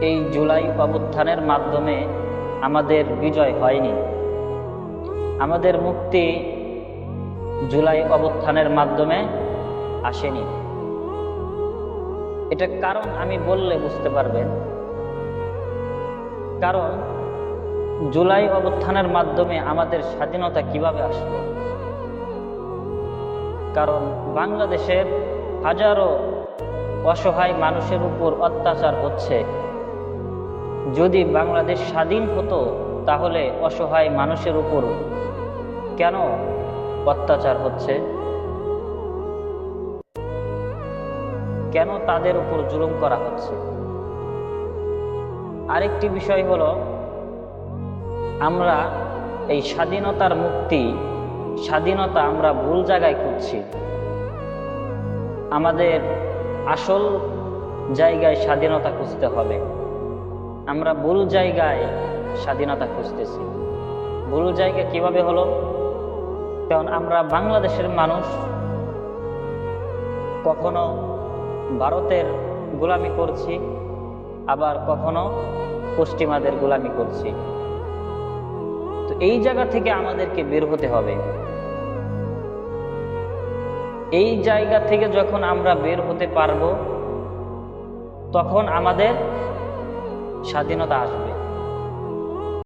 এই জুলাই অভ্যুত্থানের মাধ্যমে আমাদের বিজয় হয়নি। আমাদের মুক্তি জুলাই অভ্যুত্থানের মাধ্যমে আসেনি। এটা কারণ আমি বললে বুঝতে পারবেন। কারণ জুলাই অভ্যুত্থানের মাধ্যমে আমাদের স্বাধীনতা কীভাবে আসলো? কারণ বাংলাদেশের হাজারো অসহায় মানুষের উপর অত্যাচার হচ্ছে। যদি বাংলাদেশ স্বাধীন হতো, তাহলে অসহায় মানুষের উপর কেন অত্যাচার হচ্ছে? কেন তাদের উপর জুলুম করা হচ্ছে? আরেকটি বিষয় হলো, আমরা এই স্বাধীনতার মুক্তি, স্বাধীনতা আমরা ভুল জায়গায় খুঁজছি। আমাদের আসল জায়গায় স্বাধীনতা খুঁজতে হবে। আমরা ভুল জায়গায় স্বাধীনতা খুঁজতেছি। ভুল জায়গা কীভাবে হলো? কারণ আমরা বাংলাদেশের মানুষ, কখনো ভারতের গোলামি করছি, আবার কখনো পশ্চিমাদের গোলামি করছি। তো এই জায়গা থেকে আমাদেরকে বের হতে হবে। এই জায়গা থেকে যখন আমরা বের হতে পারব, তখন আমাদের স্বাধীনতা আসবে।